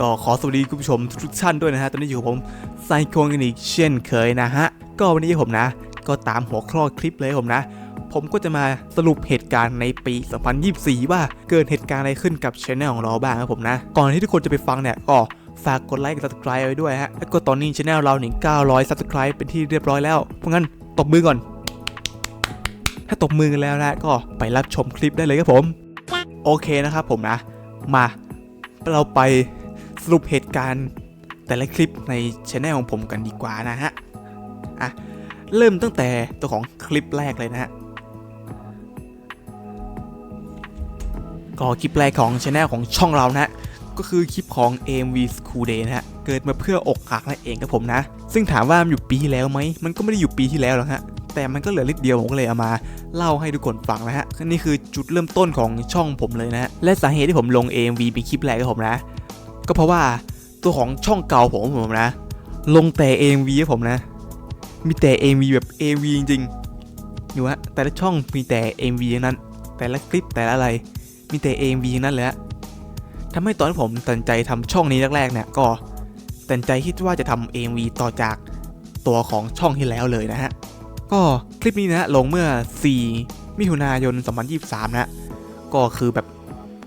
ก็ขอสวัสดีคุณผู้ชมทุกท่านด้วยนะฮะ ตอนนี้อยู่กับผมไซโคงกันอีกเช่นเคยนะฮะ ก็วันนี้ผมนะ ก็ตามหัวข้อคลิปเลยผมนะ ผมก็จะมาสรุปเหตุการณ์ในปี 2024 ว่าเกิดเหตุการณ์อะไรขึ้นกับช anel ของเราบ้างครับผมนะ ก่อนที่ทุกคนจะไปฟังเนี่ยก็ฝากกดไลค์กด subscribe ไว้ด้วยฮะ แล้วก็ตอนนี้ช anel เราเนี่ย900 subscribe เป็นที่เรียบร้อยแล้ว เพราะงั้นตบมือก่อน ถ้าตบมือกันแล้วนะก็ไปรับชมคลิปได้เลยครับผม โอเคนะครับผมนะ มาเราไป รุปเหตุการณ์แต่ละคลิปในช anel ของผมกันดีกว่านะฮะ อะ เริ่มตั้งแต่ตัวของคลิปแรกเลยนะฮะ ก็คลิปแรกของช anel ของช่องเรานะฮะก็คือคลิปของ AMV School Day นะฮะ เกิดมาเพื่ออกหักนั่นเองครับผมนะ ซึ่งถามว่ามันอยู่ปีที่แล้วไหม มันก็ไม่ได้อยู่ปีที่แล้วหรอกฮะ แต่มันก็เหลือนิดเดียวผมก็เลยเอามาเล่าให้ทุกคนฟังนะฮะ นี่คือจุดเริ่มต้นของช่องผมเลยนะฮะ และสาเหตุที่ผมลง AMV เป็นคลิปแรกครับผมนะ ก็เพราะว่าตัวของช่องเก่าผมผมนะ ลงแต่ AMV ครับผมนะ มีแต่ AMV แบบ AV จริงๆอยู่ฮะแต่ละช่องมีแต่ AMV ทั้งนั้น แต่ละคลิปแต่ละอะไร มีแต่ AMV ทั้งนั้นเลยฮะทำให้ตอนที่ผมตัดใจทำช่องนี้แรกๆเนี่ยก็ตัดใจคิดว่าจะทำ AMV ต่อจากตัวของช่องที่แล้วเลยนะฮะ ก็คลิปนี้นะลงเมื่อ 4 มิถุนายน 2023 นะฮะก็คือแบบ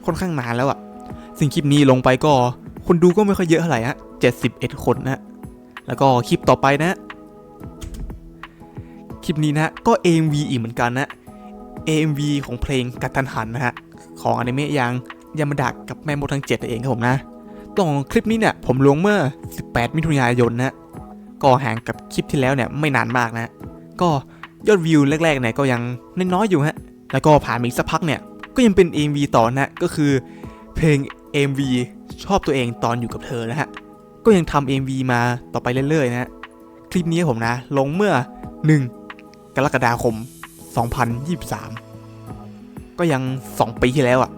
ค่อนข้างนานแล้วอะสิ่งคลิปนี้ลงไปก็ คนดูก็ไม่ค่อยเยอะเท่าไหร่ฮะ71 คนนะ แล้วก็คลิปต่อไปนะ คลิปนี้นะก็ AMV อีกเหมือนกันนะ AMV ของเพลงกัตทันหันนะฮะ ของอนิเมะยังยามาดะกับแม่มดทั้ง7เองครับผมนะตัวของคลิปนี้เนี่ยผมลงเมื่อ 18 มิถุนายนนะ ก็ห่างกับคลิปที่แล้วเนี่ยไม่นานมากนะ ก็ยอดวิวแรกๆเนี่ยก็ยังน้อยๆอยู่ฮะ แล้วก็ผ่านมาอีกสักพักเนี่ยก็ยังเป็น AMV ต่อนะ ก็คือเพลง MV ชอบตัวเองตอนอยู่กับเธอนะฮะ ก็ยังทำ AMV มาต่อไปเรื่อยๆนะฮะ คลิปนี้ผมนะ ลงเมื่อ 1 กรกฎาคม 2023 ก็ยัง 2 ปีที่แล้วอะ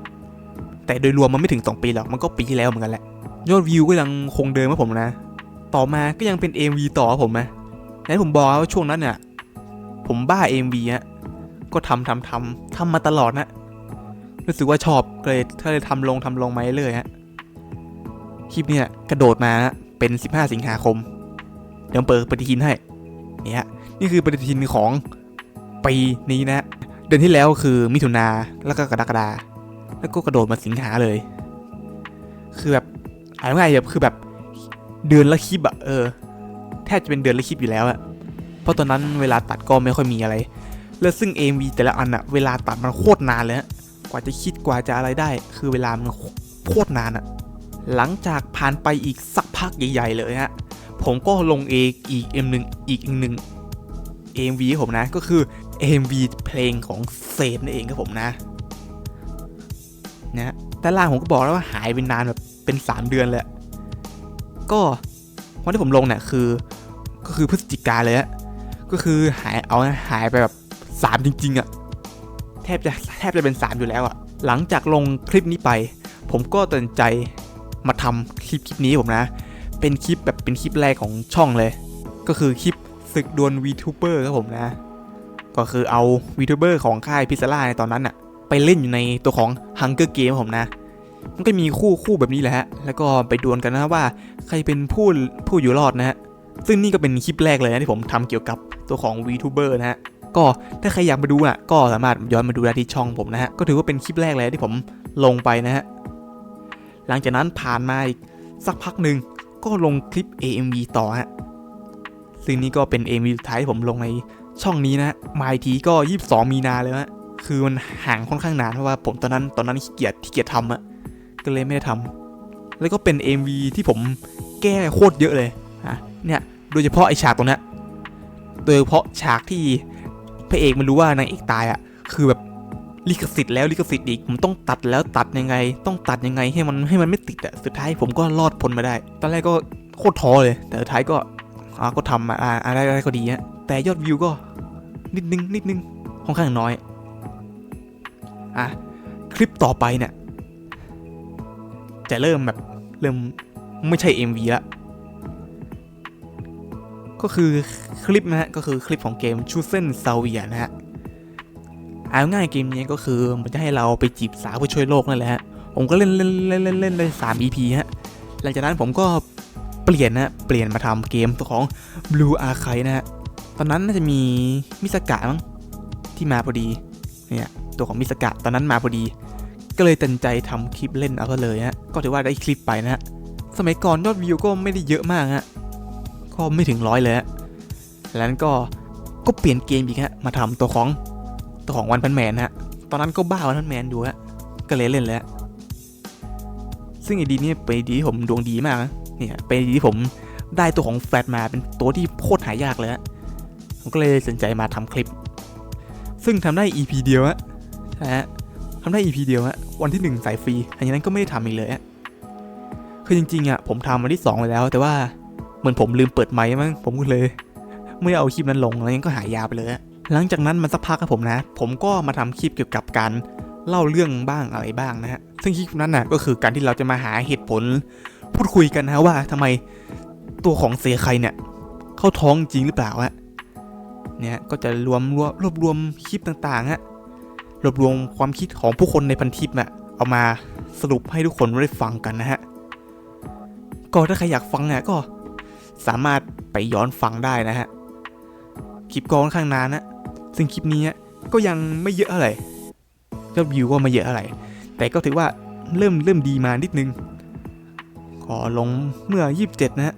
แต่โดยรวมมันไม่ถึง 2 ปีหรอก มันก็ปีที่แล้วเหมือนกันแหละ ยอดวิวก็ยังคงเดิมครับผมนะ ต่อมาก็ยังเป็น MV ต่อผมนะและผมบอกว่าช่วงนั้นเนี่ยผมบ้า MV ฮะก็ทำทำทำทำมาตลอดนะรู้สึกว่าชอบเลยก็เลยทำลงทำลงมาเรื่อยฮะ คลิปเนี่ยกระโดดมานะเป็น 15 สิงหาคม เดี๋ยวเปิดปฏิทินให้เนี่ยฮะนี่คือปฏิทินของปีนี้นะ เดือนที่แล้วคือมิถุนาแล้วก็กรกฎาแล้วก็กระโดดมาสิงหาเลย คือแบบอ่านง่ายแบบคือแบบเดือนละคลิปอะเออแทบจะเป็นเดือนละคลิปอยู่แล้วอะเพราะตอนนั้นเวลาตัดก็ไม่ค่อยมีอะไร แล้วซึ่ง AMV แต่ละอันอะเวลาตัดมันโคตรนานเลยฮะกว่าจะคิดกว่าจะอะไรได้ คือเวลามันโคตรนานอะ หลังจากผ่านไปอีกสักพักใหญ่ๆเลยฮะ ผมก็ลงเองอีก M1 อีกหนึ่ง MV ผมนะก็คือ MV เพลงของเซนนั่นเองครับผมนะนะแต่ล่างผมก็บอกแล้วว่าหายไปนานแบบเป็น 3 เดือนเลยก็วันที่ผมลงเนี่ยคือก็คือพฤศจิกาเลยฮะก็คือหายเอาหายไปแบบ3จริงๆอะแทบจะแทบจะเป็น 3 อยู่แล้วอะหลังจากลงคลิปนี้ไป ผมก็ตัดใจ มาทำคลิปคลิปนี้ผมนะ เป็นคลิปแบบเป็นคลิปแรกของช่องเลย ก็คือคลิปศึกดวล VTuber ครับผมนะ ก็คือเอา VTuber ของค่ายพิซซ่าในตอนนั้นอะไปเล่นอยู่ในตัวของ Hunger Game ผมนะ มันก็มีคู่คู่แบบนี้แหละฮะ แล้วก็ไปดวลกันนะว่าใครเป็นผู้ผู้อยู่รอดนะฮะ ซึ่งนี่ก็เป็นคลิปแรกเลยนะที่ผมทำเกี่ยวกับตัวของ VTuber นะฮะ ก็ถ้าใครอยากมาดูอะก็สามารถย้อนมาดูได้ที่ช่องผมนะฮะ ก็ถือว่าเป็นคลิปแรกเลยที่ผมลงไปนะฮะ หลังจากนั้นผ่านมาอีกสักพักหนึ่งก็ลงคลิป AMV ต่อฮะซึ่งนี่ก็เป็น AMV สุดท้ายที่ผมลงในช่องนี้นะฮะมาอีกทีก็ 22 มีนาเลยฮะคือมันห่างค่อนข้างนานเพราะว่าผมตอนนั้นตอนนั้นขี้เกียจขี้เกียจทำอะก็เลยไม่ได้ทำแล้วก็เป็น MV ที่ผมแก้โคตรเยอะเลยฮะเนี่ยโดยเฉพาะไอฉากตรงนี้โดยเฉพาะฉากที่พระเอกมันรู้ว่านางเอกตายอะคือแบบ ลิขสิทธิ์แล้วลิขสิทธิ์อีกผมต้องตัดแล้วตัดยังไง ต้องตัดยังไงให้มันให้มันไม่ติดอะสุดท้ายผมก็รอดพ้นมาได้ ตอนแรกก็โคตรท้อเลย แต่สุดท้ายก็อ่าก็ทำมาอ่าอะไรอะไรก็ดีฮะแต่ยอดวิวก็นิดนึงนิดนึงค่อนข้างน้อยอะคลิปต่อไปเนี่ยจะเริ่มแบบเริ่มไม่ใช่ MV ละก็คือคลิปนะฮะก็คือคลิปของเกมชูเซนซาเวียนะฮะ เอาง่ายเกมนี้ก็คือมันจะให้เราไปจีบสาวเพื่อช่วยโลกนั่นแหละฮะผมก็เล่นเล่นเล่นเล่นเล่นสาม EP ฮะหลังจากนั้นผมก็เปลี่ยนนะเปลี่ยนมาทำเกมตัวของ Blue Archive นะฮะตอนนั้นน่าจะมีมิสกะมั้งที่มาพอดีเนี่ยตัวของมิสกะตอนนั้นมาพอดี ก็เลยตัดสินใจทำคลิปเล่นเอาก็เลยฮะก็ถือว่าได้คลิปไปนะฮะสมัยก่อนยอดวิวก็ไม่ได้เยอะมากฮะก็ไม่ถึงร้อยเลยฮะแล้วนั้นก็ก็เปลี่ยนเกมอีกฮะมาทำตัวของ ตัวของวันพันแมนฮะ ตอนนั้นก็บ้าวันพันแมนอยู่ฮะ ก็เลยเล่นแล้ว ซึ่งไอดีเนี่ยเป็นดีที่ผมดวงดีมากนะ เนี่ยเป็นไอดีที่ผมได้ตัวของแฟลตมาเป็นตัวที่โคตรหายากเลยฮะ ผมก็เลยสนใจมาทำคลิป ซึ่งทำได้ EP เดียวฮะฮะทำได้ EP เดียวฮะ วันที่หนึ่งใส่ฟรีหลังจากนั้นก็ไม่ได้ทำอีกเลยฮะ คือจริงๆอะผมทำวันที่สองไปแล้ว แต่ว่าเหมือนผมลืมเปิดไมค์มั้ง ผมก็เลย ไม่เอาคลิปนั้นลงแล้วงั้ก็หายยาวไปเลยฮะ หลังจากนั้นมันสักพักครับผมนะ ผมก็มาทำคลิปเกี่ยวกับการเล่าเรื่องบ้างอะไรบ้างนะฮะ ซึ่งคลิปนั้นน่ะก็คือการที่เราจะมาหาเหตุผล พูดคุยกันนะว่าทำไมตัวของเซไคเนี่ย เข้าท้องจริงหรือเปล่าฮะ เนี่ยก็จะรวมรวบรวบรวมคลิปต่างๆฮะ รวบรวมความคิดของผู้คนในพันทิปน่ะเอามาสรุปให้ทุกคนได้ฟังกันนะฮะ ก็ถ้าใครอยากฟังเนี่ยก็สามารถไปย้อนฟังได้นะฮะ คลิปก็ค่อนข้างนานนะ ซึ่งคลิปนี้ก็ยังไม่เยอะเท่าไรยอดวิวก็ไม่เยอะเท่าไร แต่ก็ถือว่าเริ่มเริ่มดีมานิดนึง ขอลงเมื่อ 27 นะฮะ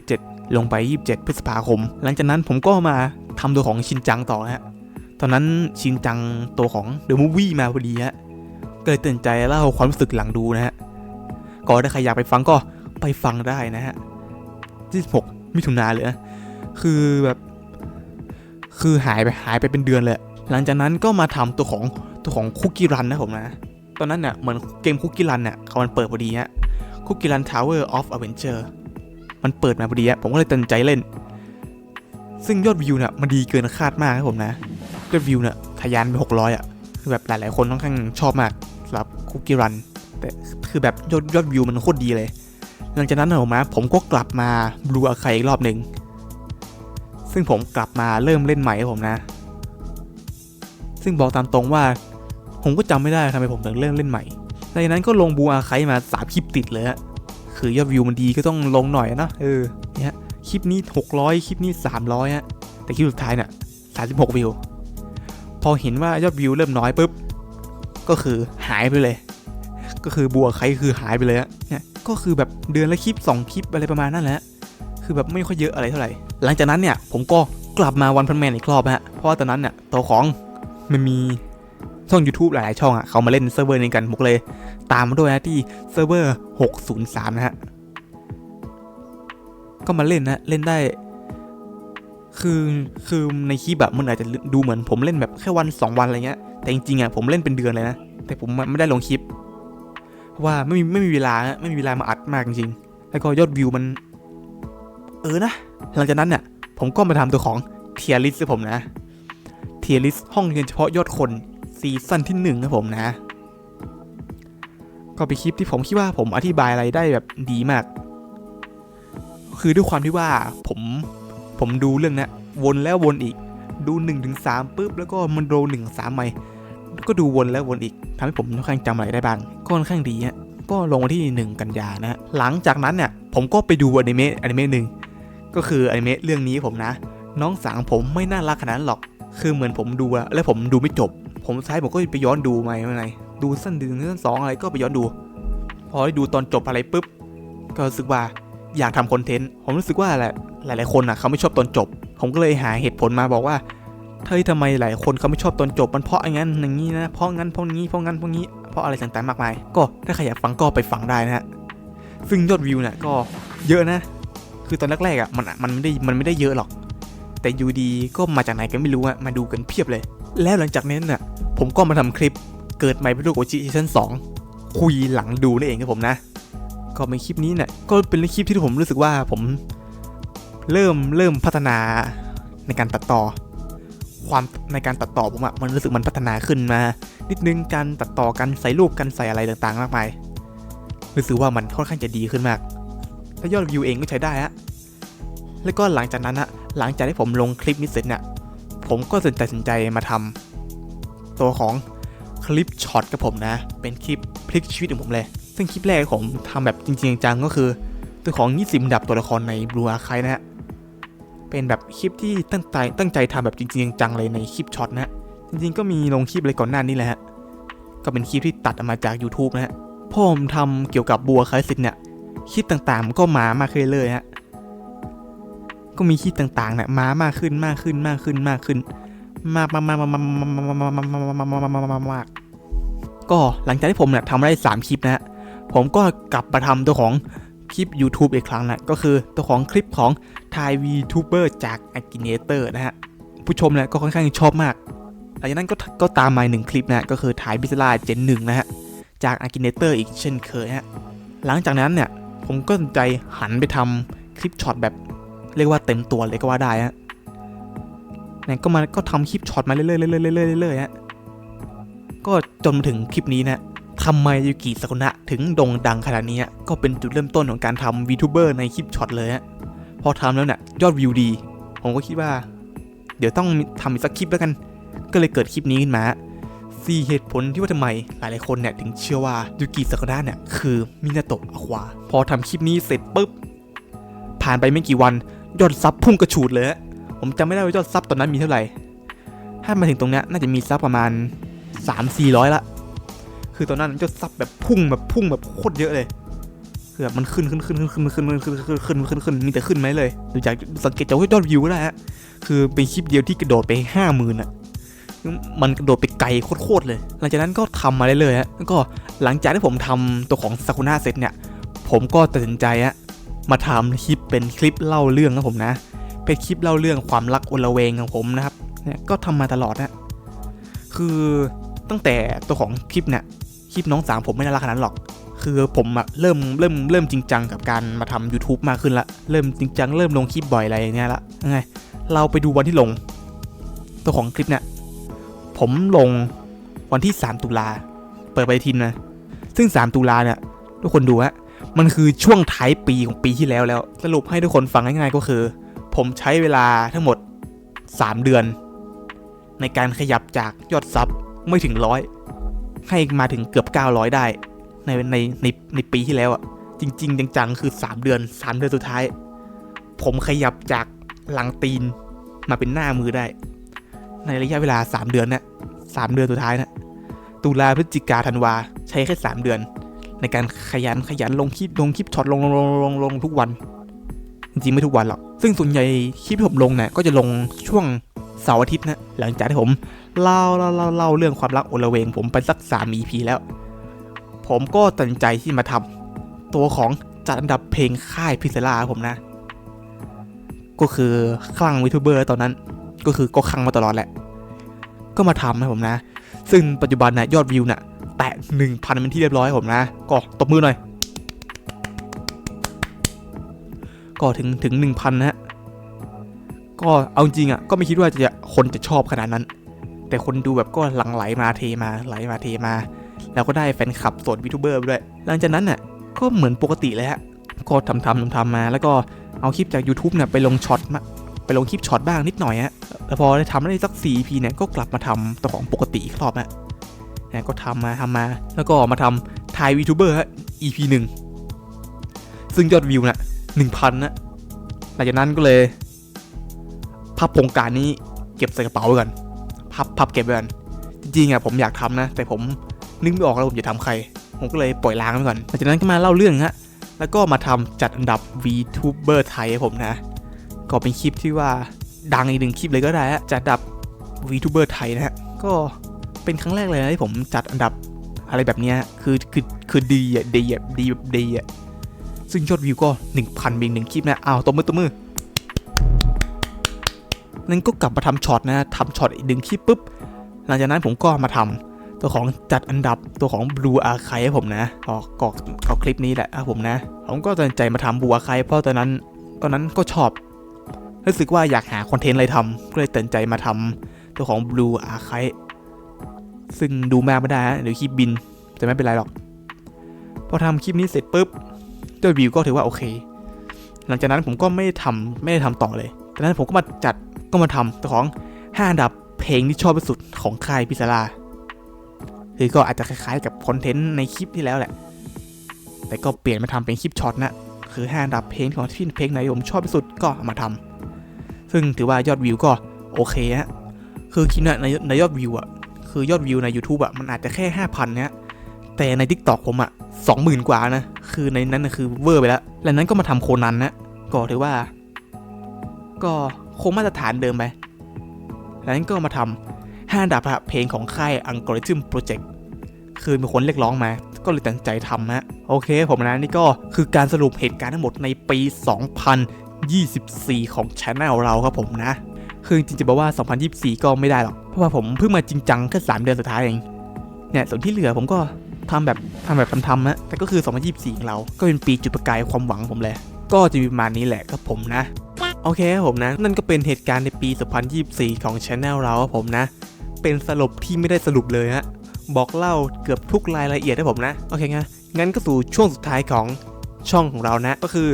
27 ลงไป 27 พฤษภาคม หลังจากนั้นผมก็มาทำตัวของชินจังต่อนะฮะ ตอนนั้นชินจังตัวของ The Movie มาพอดีฮะ ก็เลยตื่นใจเล่าความรู้สึกหลังดูนะฮะ ก็ถ้าใครอยากไปฟังก็ไปฟังได้นะฮะ 26 มิถุนาเลยนะ คือแบบ คือหายไปหายไปเป็นเดือนเลย หลังจากนั้นก็มาทำตัวของตัวของคุกกี้รันนะผมนะ ตอนนั้นเนี่ยเหมือนเกมคุกกี้รันเนี่ยเขามันเปิดพอดีฮะคุกกี้รันทาวเวอร์ออฟอเวนเจอร์มันเปิดมาพอดีฮะผมก็เลยตัดใจเล่น ซึ่งยอดวิวเนี่ยมันดีเกินคาดมากครับผมนะยอดวิวเนี่ยทะยานไปหกร้อยอะคือแบบหลาย ๆ คนค่อนข้างชอบมากสำหรับคุกกี้รันแต่คือแบบยอดยอดวิวมันโคตรดีเลย หลังจากนั้นนะผมนะผมก็กลับมาบลูอาคาอีกรอบหนึ่ง ซึ่งผมกลับมาเริ่มเล่นใหม่ครับผมนะ ซึ่งบอกตามตรงว่า ผมก็จำไม่ได้ทำไมผมถึงเริ่มเล่นใหม่หลังจากนั้นก็ลงบูอาไคมาสามคลิปติดเลยฮะคือยอดวิวมันดีก็ต้องลงหน่อยนะเออเนี่ยคลิปนี้ 600 คลิปนี้ 300ฮะแต่คลิปสุดท้ายเนี่ย36 วิว พอเห็นว่ายอดวิวเริ่มน้อยปุ๊บ ก็คือหายไปเลย ก็คือบัวใครคือหายไปเลยฮะเนี่ยก็คือแบบเดือนละคลิป 2 คลิปอะไรประมาณนั้นแหละคือแบบไม่ค่อยเยอะอะไรเท่าไหร่ หลังจากนั้นเนี่ยผมก็กลับมาวันพันแมนอีกรอบฮะเพราะว่าตอนนั้นเนี่ยตัวของมันมีช่อง YouTube หลายๆช่องอะเขามาเล่นเซิร์ฟเวอร์นี้กันผมเลย ตามมาด้วยนะที่เซิร์ฟเวอร์ 603 นะฮะ ก็มาเล่นนะเล่นได้ คือคือในคลิปแบบมันอาจจะดูเหมือนผมเล่นแบบแค่วัน 2 วันอะไรเงี้ย แต่จริงๆอะผมเล่นเป็นเดือนเลยนะ แต่ผมไม่ได้ลงคลิป เพราะว่าไม่มีไม่มีเวลาไม่มีเวลามาอัดมากจริงๆแล้วก็ยอดวิวมัน เออนะ หลังจากนั้นเนี่ยผมก็มาทำตัวของเทียริสผมนะเทียริสห้องเรียนเฉพาะยอดคนซีซั่นที่หนึ่งครับผมนะ ก็เป็นคลิปที่ผมคิดว่าผมอธิบายอะไรได้แบบดีมาก คือด้วยความที่ว่าผมผมดูเรื่องนี้วนแล้ววนอีก ดู1นถึงสปุ๊บแล้วก็มันโดหนึ่งสามใหม่ก็ดูวนแล้ววนอีกทำให้ผมค่อนข้างจำอะไรได้บ้างก็ค่อนข้างดีฮะก็ลงวันที่ 1 กันยานะหลังจากนั้นเนี่ยผมก็ไปดูอนิเมะอนิเมะหนึ่ง ก็คืออนิเมะเรื่องนี้ผมนะ น้องสางผมไม่น่ารักขนาดนั้นหรอก คือเหมือนผมดูอะแล้วผมดูไม่จบ ผมท้ายผมก็ไปย้อนดูใหม่ไม่ไงดูสั้นดึงสั้นสองอะไรก็ไปย้อนดู พอได้ดูตอนจบอะไรปุ๊บ ก็รู้สึกว่าอยากทำคอนเทนต์ ผมรู้สึกว่าแหละหลาย ๆ คนอะเขาไม่ชอบตอนจบ ผมก็เลยหาเหตุผลมาบอกว่าเฮ้ยทำไมหลายคนเขาไม่ชอบตอนจบมันเพราะอย่างนั้นอย่างนี้นะเพราะงั้นเพราะงี้เพราะงั้นเพราะงี้เพราะอะไรต่างๆมากมาย ก็ถ้าใครอยากฟังก็ไปฟังได้นะฮะซึ่งยอดวิวเนี่ยก็เยอะนะ คือตอนแรกๆอะมันมันไม่ได้มันไม่ได้เยอะหรอก แต่อยูดีก็มาจากไหนกันไม่รู้อะมาดูกันเพียบเลย แล้วหลังจากนั้นน่ะผมก็มาทำคลิปเกิดใหม่เป็นโรโกจิซีซั่นสองคุยหลังดูนั่นเองครับผมนะ ก็เป็นคลิปนี้เนี่ยก็เป็นคลิปที่ผมรู้สึกว่าผมเริ่มเริ่มพัฒนาในการตัดต่อ ความในการตัดต่อผมอะมันรู้สึกมันพัฒนาขึ้นมา นิดนึงการตัดต่อกันใส่รูปกันใส่อะไรต่างๆ มากมายรู้สึกว่ามันค่อนข้างจะดีขึ้นมาก แล้วยอดวิวเองก็ใช้ได้ฮะแล้วก็หลังจากนั้นอะหลังจากที่ผมลงคลิปนี้เสร็จเนี่ยผมก็ตัดสินใจมาทำตัวของคลิปช็อตกับผมนะ เป็นคลิปพลิกชีวิตของผมเลย ซึ่งคลิปแรกผมทำแบบจริงๆจังก็คือ ตัวของ 20ดับตัวละครใน Blue a r c h i นะฮะเป็นแบบคลิปที่ตั้งใจตั้งใจทำแบบจริงๆจังเลยในคลิปช็อตนะจริงๆก็มีลงคลิปอะไรก่อนหน้านี้แหละฮะก็เป็นคลิปที่ตัดออกมาจาก YouTube นะฮะพ่อผมทำเกี่ยวกับบัวคลายสิทธิ์เนี่ย คลิปต่างๆก็มามากขึ้นเรื่อยฮะก็มีคลิปต่างๆเนี่ยมามากขึ้นมากขึ้นมากขึ้นมากขึ้น มากมากมากมากมากมากมากมากมากมากมากมากก็หลังจากที่ผมเนี่ยทำได้สามคลิปนะฮะผมก็กลับมาทำตัวของคลิป YouTube อีกครั้งนะก็คือตัวของคลิปของ Thai VTuber จาก Akinator นะฮะผู้ชมเนี่ยก็ค่อนข้างชอบมากหลังจากนั้นก็ก็ตามมาหนึ่งคลิปนะก็คือถ่ายบิสลาเจนหนึ่งนะฮะจาก Akinator อีกเช่นเคยฮะหลังจากนั้นเนี่ย ผมก็สนใจหันไปทำคลิปช็อตแบบเรียกว่าเต็มตัวเลยก็ว่าได้ฮะเนี่ยก็มาก็ทำคลิปช็อตมาเรื่อยๆเรื่อยๆเรื่อยๆเรื่อยๆฮะก็จนมาถึงคลิปนี้นะทำไมยูกิสกุนะถึงโด่งดังขนาดนี้ก็เป็นจุดเริ่มต้นของการทำ VTuber ในคลิปช็อตเลยฮะพอทำแล้วเนี่ยยอดวิวดี ผมก็คิดว่า เดี๋ยวต้องทำอีกสักคลิปแล้วกัน ก็เลยเกิดคลิปนี้ขึ้นมา สี่เหตุผลที่ว่าทำไมหลายๆคนเนี่ยถึงเชื่อว่ายูกิสกุนะเนี่ยคือมินาโตะอควา พอทำคลิปนี้เสร็จปุ๊บ ผ่านไปไม่กี่วัน ยอดซับพุ่งกระฉูดเลยผมจำไม่ได้ว่ายอดซับตอนนั้นมีเท่าไหร่ ถ้ามาถึงตรงเนี้ยน่าจะมีซับประมาณ 3 4 0 0 ละ คือตอนนั้นยอดซับแบบพุ่งแบบพุ่งแบบโคตรเยอะเลยคือแบบมันขึ้นขึ้นขึ้นขึ้นขึ้นขึ้นขึ้นขึ้นขึ้นขึ้นขึ้นมีแต่ขึ้นไหมเลยดูจากสังเกตจากยอดวิวก็ได้ฮะคือเป็นคลิปเดียวที่กระโดดไปห้าหมื่นอะ มันกระโดดไปไกลโคตรๆเลย หลังจากนั้นก็ทำมาเรื่อยๆฮะแล้วก็หลังจากที่ผมทำตัวของซากุน่าเสร็จเนี่ย ผมก็ตัดสินใจฮะมาทำคลิปเป็นคลิปเล่าเรื่องนะผมนะ เป็นคลิปเล่าเรื่องความรักอลเวงของผมนะครับเนี่ยก็ทำมาตลอดนะคือตั้งแต่ตัวของคลิปเนี่ยคลิปน้องสามผมไม่น่ารักขนาดนั้นหรอก คือผมอะเริ่มเริ่มเริ่มจริงจังกับการมาทำ YouTube มากขึ้นละเริ่มจริงจังเริ่มลงคลิปบ่อยอะไรอย่างเงี้ยละยังไงเราไปดูวันที่ลง ตัวของคลิปเนี่ย ผมลงวันที่ 3 ตุลา เปิดไปทินนะ ซึ่ง 3 ตุลาเนี่ย ทุกคนดูฮะ มันคือช่วงท้ายปีของปีที่แล้วแล้ว สรุปให้ทุกคนฟังง่ายๆก็คือ ผมใช้เวลาทั้งหมด 3 เดือน ในการขยับจากยอดซับไม่ถึงร้อยให้มาถึงเกือบ 900 ได้ ในในในในปีที่แล้วอะจริง ๆ จังๆ คือ 3 เดือน 3 เดือนสุดท้าย ผมขยับจากหลังตีนมาเป็นหน้ามือได้ ในระยะเวลา 3 เดือนนะสามเดือนสุดท้ายนะตุลาพฤศจิกาธันวาใช้แค่ 3 เดือน ในการขยันขยันลงคลิปลงคลิปช็อตลงลงลงลงลงทุกวัน จริงไม่ทุกวันหรอก ซึ่งส่วนใหญ่คลิปที่ผมลงเนี่ยก็จะลงช่วงเสาร์อาทิตย์นะหลังจากที่ผมเล่าเล่าเล่าเล่าเรื่องความรักโอลเวง ผมไปสัก3 EP แล้ว ผมก็ตัดใจที่มาทำตัวของจัดอันดับเพลงค่ายพิเศษลาผมนะ ก็คือคลั่งวิทูเบอร์ตอนนั้น ก็คือก็คังมาตลอดแหละ ก็มาทำให้ผมนะ ซึ่งปัจจุบันนะยอดวิวน่ะแตะหนึ่งพันเป็นที่เรียบร้อยผมนะ ก็ตบมือหน่อย ก็ถึงถึงหนึ่งพันนะฮะก็เอาจริงอะก็ไม่คิดว่าจะคนจะชอบขนาดนั้น แต่คนดูแบบก็หลั่งไหลมาเทมาไหลมาเทมา แล้วก็ได้แฟนคลับส่วนวิทูเบอร์ด้วย หลังจากนั้นน่ะก็เหมือนปกติเลยฮะก็ทำทำทำทำมา แล้วก็เอาคลิปจาก YouTube เนี่ยไปลงช็อตมา ไปลงคลิปช็อตบ้างนิดหน่อยฮะแล้วพอได้ทำได้สัก4 EP เนี่ยก็กลับมาทำตัวของปกติอีกรอบฮะนี่ยก็ทำมาทำมา แล้วก็มาทำทายวีทูเบอร์ฮะ EP หนึ่งซึ่งยอดวิวน่ะหนึ่งพันนะหลังจากนั้นก็เลย พับโครงการนี้เก็บใส่กระเป๋าไว้ก่อนพับพับเก็บไว้ก่อนจริงๆอะผมอยากทำนะ แต่ผมนึกไม่ออกแล้วผมจะทำใคร ผมก็เลยปล่อยล้างไว้ก่อนหลังจากนั้นก็มาเล่าเรื่องฮะแล้วก็มาทำจัดอันดับ VTuber ไทยให้ผมนะ ก็เป็นคลิปที่ว่าดังอีกหนึ่งคลิปเลยก็ได้ฮะจัดอันดับ VTuber ไทยนะฮะก็เป็นครั้งแรกเลยนะที่ผมจัดอันดับอะไรแบบนี้คือคือคือดีอะดีอะดีแบบดีอะซึ่งยอดวิวก็ 1,000เป็นหนึ่งคลิปนะอ้าวตัวมือตัวมือนั้นก็กลับมาทำช็อตนะทำช็อตอีกหนึ่งคลิปปุ๊บ หลังจากนั้นผมก็มาทำตัวของจัดอันดับตัวของ Blue Archive ให้ผมนะก็ก็ก็คลิปนี้แหละครับผมนะ ผมก็ตัดใจมาทำ Blue Archive เพราะตอนนั้น ตอนนั้นก็ชอบ รู้สึกว่าอยากหาคอนเทนต์อะไรทำก็เลยตัดสินใจมาทำตัวของ Blue Archive ซึ่งดูแม่ไม่ได้ฮะเดี๋ยวคลิปบินแต่ไม่เป็นไรหรอก พอทำคลิปนี้เสร็จปุ๊บยอดวิวก็ถือว่าโอเค หลังจากนั้นผมก็ไม่ได้ทำไม่ได้ทำต่อเลยจากนั้นผมก็มาจัดก็มาทำตัวของ5อันดับเพลงที่ชอบที่สุดของค่ายพิซาร่าคือก็อาจจะคล้ายๆกับคอนเทนต์ในคลิปที่แล้วแหละ แต่ก็เปลี่ยนมาทำเป็นคลิปช็อตนะ คือห้าอันดับเพลงของที่เพลงไหนผมชอบที่สุดก็เอามาทำ ซึ่งถือว่ายอดวิวก็โอเคฮะ คือคลิปในในยอดวิวอะคือยอดวิวใน YouTube อะมันอาจจะแค่ 5,000เนี่ยแต่ใน TikTok ผมอะ20,000กว่านะ คือในนั้นนะคือเวอร์ไปแล้ว และนั้นก็มาทำโคนันนะ ก็ถือว่า ก็คงมาตรฐานเดิมไปแล้วนั้นก็มาทำห้าดับเพลงของค่าย Algorithm Project คือมีคนเรียกร้องมา ก็เลยตั้งใจทำฮะ โอเค ผมนะนี่ก็คือการสรุปเหตุการณ์ทั้งหมดในปี 2024 ของช anel เราครับผมนะ คือจริงๆจะบอกว่า 2024 ก็ไม่ได้หรอก เพราะว่าผมเพิ่งมาจริงจังแค่3เดือนสุดท้ายเอง เนี่ยส่วนที่เหลือผมก็ทำแบบทำแบบทำๆนะ แต่ก็คือ 2024ของเรา ก็เป็นปีจุดประกายความหวังผมเลย ก็จะมีประมาณนี้แหละครับผมนะ โอเคครับผมนะ นั่นก็เป็นเหตุการณ์ในปี 2024 ของ Channel เราครับผมนะ เป็นสรุปที่ไม่ได้สรุปเลยฮะ บอกเล่าเกือบทุกรายละเอียดให้ผมนะ โอเคงั้นงั้นก็สู่ช่วงสุดท้ายของช่องของเรานะ ก็คือ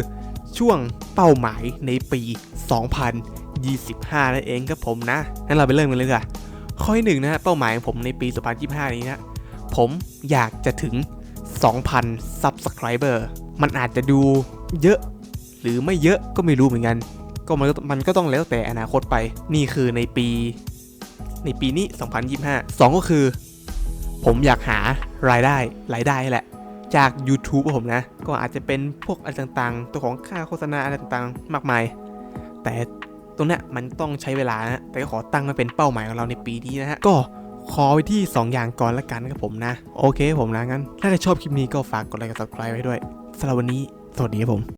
ช่วงเป้าหมายในปี 2025 นั่นเองครับผมนะงั้นเราไปเริ่มกันเลยค่ะข้อที่หนึ่งนะฮะเป้าหมายของผมในปี 2025 นี้นะผมอยากจะถึง 2,000 Subscriber มันอาจจะดูเยอะ หรือไม่เยอะก็ไม่รู้เหมือนกัน ก็มันก็มันก็ต้องแล้วแต่อนาคตไป นี่คือในปี ในปีนี้ 2025 2 ก็คือ ผมอยากหารายได้รายได้แหละ จาก YouTube ของผมนะ ก็อาจจะเป็นพวกอะไรต่างๆ ตัวของค่าโฆษณาอะไรต่างๆ มากมาย แต่ตรงเนี้ยมันต้องใช้เวลานะแต่ก็ขอตั้งมาเป็นเป้าหมายของเราในปีนี้นะฮะก็ขอไว้ที่ 2 อย่างก่อนละกันครับผมนะ โอเคผมนะงั้น ถ้าใครชอบคลิปนี้ก็ฝากกดไลค์กด subscribe ไว้ด้วยสำหรับวันนี้ สวัสดีครับผม